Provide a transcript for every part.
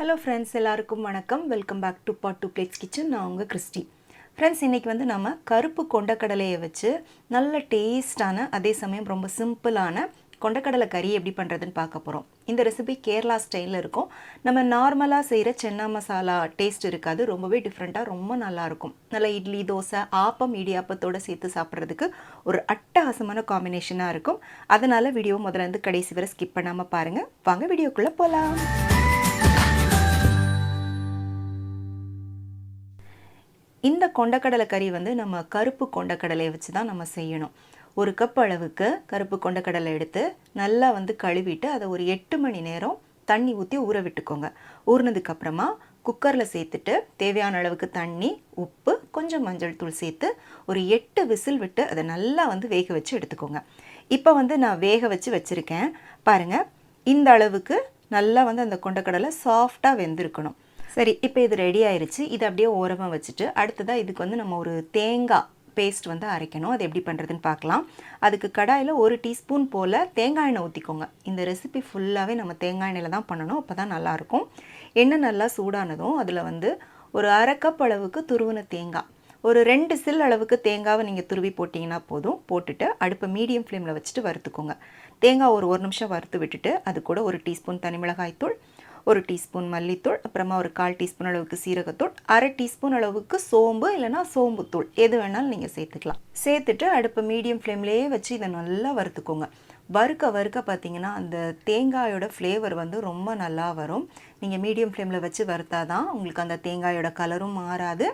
Hello friends எல்லாருக்கும் வணக்கம். Welcome back to pot to plates kitchen நான் உங்கள் கிறிஸ்டி. ஃப்ரெண்ட்ஸ் இன்றைக்கி வந்து நம்ம கருப்பு கொண்டக்கடலையை வச்சு நல்ல டேஸ்டான அதே சமயம் ரொம்ப சிம்பிளான கொண்டக்கடலை கறி எப்படி பண்ணுறதுன்னு பார்க்க போகிறோம் இந்த ரெசிபி கேரளா ஸ்டைலில் இருக்கும். நம்ம நார்மலாக செய்கிற சென்னா மசாலா டேஸ்ட் இருக்காது. ரொம்பவே டிஃப்ரெண்ட்டாக ரொம்ப நல்லாயிருக்கும் நல்லா இட்லி தோசை ஆப்பம் இடியாப்பத்தோடு சேர்த்து சாப்பிட்றதுக்கு ஒரு அட்டகாசமான காம்பினேஷனாக இருக்கும். அதனால் வீடியோ முதல்ல இருந்து கடைசி வரை ஸ்கிப் பண்ணாமல் பாருங்கள் வாங்க வீடியோக்குள்ளே போகலாம் இந்த கொண்டக்கடலை கறி வந்து நம்ம கருப்பு கொண்டக்கடலையை வச்சு தான் நம்ம செய்யணும். ஒரு கப் அளவுக்கு கருப்பு கொண்டக்கடலை எடுத்து நல்லா வந்து கழுவிட்டு அதை ஒரு எட்டு மணி நேரம் தண்ணி ஊற்றி ஊற விட்டுக்கோங்க. ஊறினதுக்கப்புறமா குக்கரில் சேர்த்துட்டு தேவையான அளவுக்கு தண்ணி உப்பு கொஞ்சம் மஞ்சள் தூள் சேர்த்து ஒரு எட்டு விசில் விட்டு அதை நல்லா வந்து வேக வச்சு எடுத்துக்கோங்க. இப்போ வந்து நான் வேக வச்சு வச்சுருக்கேன். பாருங்கள் இந்த அளவுக்கு நல்லா வந்து அந்த கொண்டக்கடலை சாஃப்டாக வெந்திருக்கணும். சரி இப்போ இது ரெடி ஆயிடுச்சு இது அப்படியே ஓரமாக வச்சுட்டு அடுத்ததாக இதுக்கு வந்து நம்ம ஒரு தேங்காய் பேஸ்ட் வந்து அரைக்கணும். அது எப்படி பண்ணுறதுன்னு பார்க்கலாம். அதுக்கு கடாயில் ஒரு டீஸ்பூன் போல் தேங்காய் எண்ணெய் ஊற்றிக்கோங்க இந்த ரெசிபி ஃபுல்லாகவே நம்ம தேங்காய் எண்ணெயில் தான் பண்ணணும். அப்போ தான் நல்லாயிருக்கும். எண்ணெய் நல்லா சூடானதும் அதில் வந்து ஒரு அரைக்கப் அளவுக்கு துருவின தேங்காய். ஒரு ரெண்டு சில் அளவுக்கு தேங்காவை நீங்கள் துருவி போட்டிங்கன்னா போதும். போட்டுட்டு அடுப்பை மீடியம் ஃப்ளேமில் வச்சுட்டு வறுத்துக்கோங்க. தேங்காய் ஒரு ஒரு நிமிஷம் வறுத்து விட்டுட்டு அது கூட ஒரு டீஸ்பூன் தனி மிளகாய் தூள் ஒரு டீஸ்பூன் மல்லித்தூள் அப்புறமா ஒரு கால் டீஸ்பூன் அளவுக்கு சீரகத்தூள் அரை டீஸ்பூன் அளவுக்கு சோம்பு இல்லைனா சோம்புத்தூள் எது வேணாலும் நீங்கள் சேர்த்துக்கலாம். சேர்த்துட்டு அடுப்பை மீடியம் ஃப்ளேம்லேயே வச்சு இதை நல்லா வறுத்துக்கோங்க. வறுக்க வறுக்க பார்த்தீங்கன்னா அந்த தேங்காயோட ஃப்ளேவர் வந்து ரொம்ப நல்லா வரும். நீங்கள் மீடியம் ஃப்ளேமில் வச்சு வறுத்தா தான் உங்களுக்கு அந்த தேங்காயோட கலரும் மாறாது.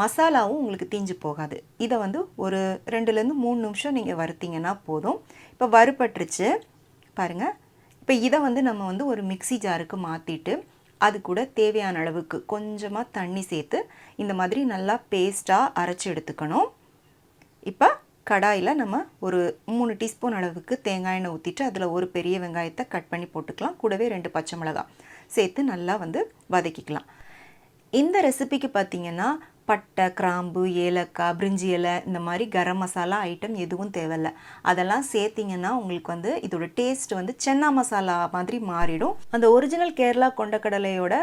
மசாலாவும் உங்களுக்கு தீஞ்சு போகாது. இதை வந்து ஒரு ரெண்டுலேருந்து மூணு நிமிஷம் நீங்கள் வறுத்தீங்கன்னா போதும். இப்போ வறுப்பட்டுருச்சு பாருங்கள் இப்போ இதை வந்து நம்ம வந்து ஒரு மிக்சி ஜாருக்கு மாற்றிட்டு அது கூட தேவையான அளவுக்கு கொஞ்சமாக தண்ணி சேர்த்து இந்த மாதிரி நல்லா பேஸ்ட்டாக அரைச்சி எடுத்துக்கணும். இப்போ கடாயில் நம்ம ஒரு மூணு டீஸ்பூன் அளவுக்கு தேங்காய் எண்ணெய் ஊற்றிட்டு அதில் ஒரு பெரிய வெங்காயத்தை கட் பண்ணி போட்டுக்கலாம். கூடவே ரெண்டு பச்சை மிளகாய் சேர்த்து நல்லா வந்து வதக்கிக்கலாம். இந்த ரெசிபிக்கு பார்த்திங்கன்னா பட்டை கிராம்பு ஏலக்காய் பிரிஞ்சி இலை இந்த மாதிரி கரம் மசாலா ஐட்டம் எதுவும் தேவையில்ல. அதெல்லாம் சேர்த்திங்கன்னா உங்களுக்கு வந்து இதோட டேஸ்ட் வந்து சென்னா மசாலா மாதிரி மாறிடும். அந்த ஒரிஜினல் கேரளா கொண்டக்கடலையோட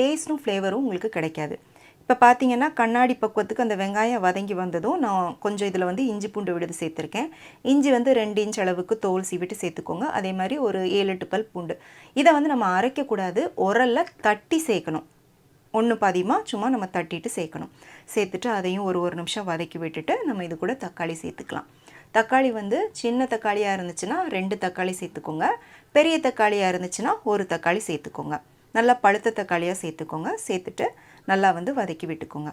டேஸ்ட்டும் ஃப்ளேவரும் உங்களுக்கு கிடைக்காது. இப்போ பார்த்தீங்கன்னா கண்ணாடி பக்குவத்துக்கு அந்த வெங்காயம் வதங்கி வந்ததும் நான் கொஞ்சம் இதில் வந்து இஞ்சி பூண்டு விடுது சேர்த்துருக்கேன். இஞ்சி வந்து ரெண்டு இன்ச் அளவுக்கு தோல் சீவிட்டு சேர்த்துக்கோங்க. அதே மாதிரி ஒரு ஏழு எட்டு பல் பூண்டு. இதை வந்து நம்ம அரைக்கக்கூடாது. உரலில் தட்டி சேர்க்கணும். ஒன்று பாதியமாக சும்மா நம்ம தட்டிட்டு சேர்க்கணும். சேர்த்துட்டு அதையும் ஒரு ஒரு நிமிஷம் வதக்கி விட்டுட்டு நம்ம இது கூட தக்காளி சேர்த்துக்கலாம். தக்காளி வந்து சின்ன தக்காளியாக இருந்துச்சுன்னா ரெண்டு தக்காளி சேர்த்துக்கோங்க. பெரிய தக்காளியாக இருந்துச்சுன்னா ஒரு தக்காளி சேர்த்துக்கோங்க. நல்லா பழுத்த தக்காளியாக சேர்த்துக்கோங்க. சேர்த்துட்டு நல்லா வந்து வதக்கி விட்டுக்கோங்க.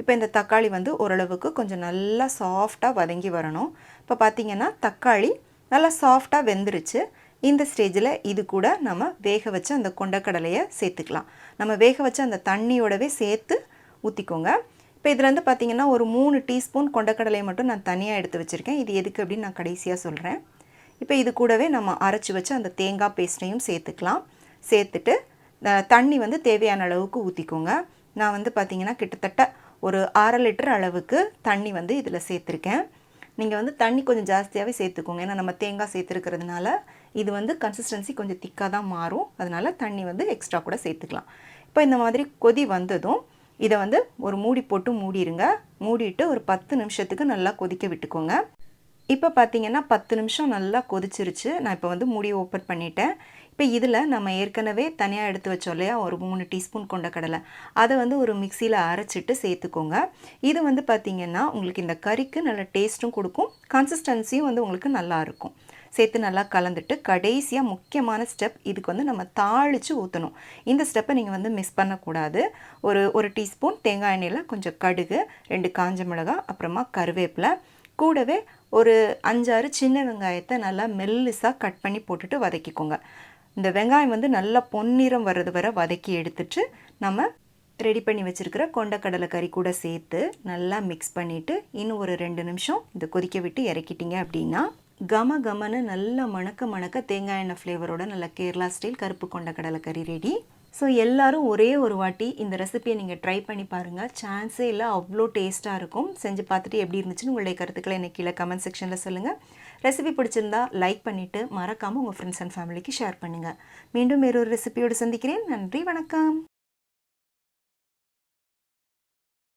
இப்போ இந்த தக்காளி வந்து ஓரளவுக்கு கொஞ்சம் நல்லா சாஃப்டாக வதங்கி வரணும். இப்போ பார்த்திங்கன்னா தக்காளி நல்லா சாஃப்டாக வெந்துருச்சு. இந்த ஸ்டேஜில் இது கூட நம்ம வேக வச்ச அந்த கொண்டக்கடலையை சேர்த்துக்கலாம். நம்ம வேக வச்ச அந்த தண்ணியோடவே சேர்த்து ஊற்றிக்கோங்க இப்போ இதில் வந்து பார்த்திங்கன்னா ஒரு மூணு டீஸ்பூன் கொண்டக்கடலையை மட்டும் நான் தனியாக எடுத்து வச்சுருக்கேன். இது எதுக்கு அப்படின்னு நான் கடைசியாக சொல்கிறேன். இப்போ இது கூடவே நம்ம அரைச்சி வச்சு அந்த தேங்காய் பேஸ்ட்டையும் சேர்த்துக்கலாம். சேர்த்துட்டு தண்ணி வந்து தேவையான அளவுக்கு ஊற்றிக்கோங்க நான் வந்து பார்த்திங்கன்னா கிட்டத்தட்ட ஒரு அரை லிட்டர் அளவுக்கு தண்ணி வந்து இதில் சேர்த்துருக்கேன். நீங்கள் வந்து தண்ணி கொஞ்சம் ஜாஸ்தியாகவே சேர்த்துக்கோங்க. ஏன்னா நம்ம தேங்காய் சேர்த்துருக்கிறதுனால இது வந்து கன்சிஸ்டன்சி கொஞ்சம் திக்காக தான் மாறும். அதனால் தண்ணி வந்து எக்ஸ்ட்ரா கூட சேர்த்துக்கலாம். இப்போ இந்த மாதிரி கொதி வந்ததும் இதை வந்து ஒரு மூடி போட்டு மூடிடுங்க மூடிட்டு ஒரு பத்து நிமிஷத்துக்கு நல்லா கொதிக்க விட்டுக்கோங்க. இப்போ பார்த்தீங்கன்னா பத்து நிமிஷம் நல்லா கொதிச்சிருச்சு. நான் இப்போ வந்து மூடி ஓப்பன் பண்ணிட்டேன். இப்போ இதில் நம்ம ஏற்கனவே தனியாக எடுத்து வச்சோம் இல்லையா? ஒரு மூணு டீஸ்பூன் கொண்ட கடலை. அதை வந்து ஒரு மிக்சியில் அரைச்சிட்டு சேர்த்துக்கோங்க. இது வந்து பார்த்திங்கன்னா உங்களுக்கு இந்த கறிக்கு நல்ல டேஸ்ட்டும் கொடுக்கும். கன்சிஸ்டன்சியும் வந்து உங்களுக்கு நல்லா இருக்கும். சேர்த்து நல்லா கலந்துட்டு கடைசியாக முக்கியமான ஸ்டெப் இதுக்கு வந்து நம்ம தாளித்து ஊற்றணும் இந்த ஸ்டெப்பை நீங்கள் வந்து மிஸ் பண்ணக்கூடாது. ஒரு ஒரு டீஸ்பூன் தேங்காய் எண்ணெயில் கொஞ்சம் கடுகு ரெண்டு காஞ்ச மிளகாய் அப்புறமா கருவேப்பிலை. கூடவே ஒரு அஞ்சாறு சின்ன வெங்காயத்தை நல்லா மெல்லிஸாக கட் பண்ணி போட்டுட்டு வதக்கிக்கோங்க. இந்த வெங்காயம் வந்து நல்லா பொன்னிறம் வர்றது வரை வதக்கி எடுத்துட்டு நம்ம ரெடி பண்ணி வச்சுருக்கிற கொண்டக்கடலை கறி கூட சேர்த்து நல்லா மிக்ஸ் பண்ணிவிட்டு இன்னும் ஒரு ரெண்டு நிமிஷம் இதை கொதிக்க விட்டு இறக்கிட்டிங்க அப்படின்னா கம கமன்னு நல்லா மணக்க மணக்க தேங்காய் எண்ணெய் ஃப்ளேவரோட நல்ல கேரளா ஸ்டைல் கருப்பு கொண்ட கடலை கறி ரெடி ஸோ எல்லாரும் ஒரே ஒரு வாட்டி இந்த ரெசிபியை நீங்கள் ட்ரை பண்ணி பாருங்கள் சான்ஸே இல்லை அவ்வளோ டேஸ்ட்டாக இருக்கும். செஞ்சு பார்த்துட்டு எப்படி இருந்துச்சுன்னு உங்களுடைய கருத்துக்களை எனக்கு கீழே கமெண்ட் செக்ஷனில் சொல்லுங்கள் ரெசிபி பிடிச்சிருந்தா லைக் பண்ணிவிட்டு மறக்காமல் உங்கள் ஃப்ரெண்ட்ஸ் அண்ட் ஃபேமிலிக்கு ஷேர் பண்ணுங்கள் மீண்டும் வேறொரு ரெசிபியோடு சந்திக்கிறேன். நன்றி வணக்கம்.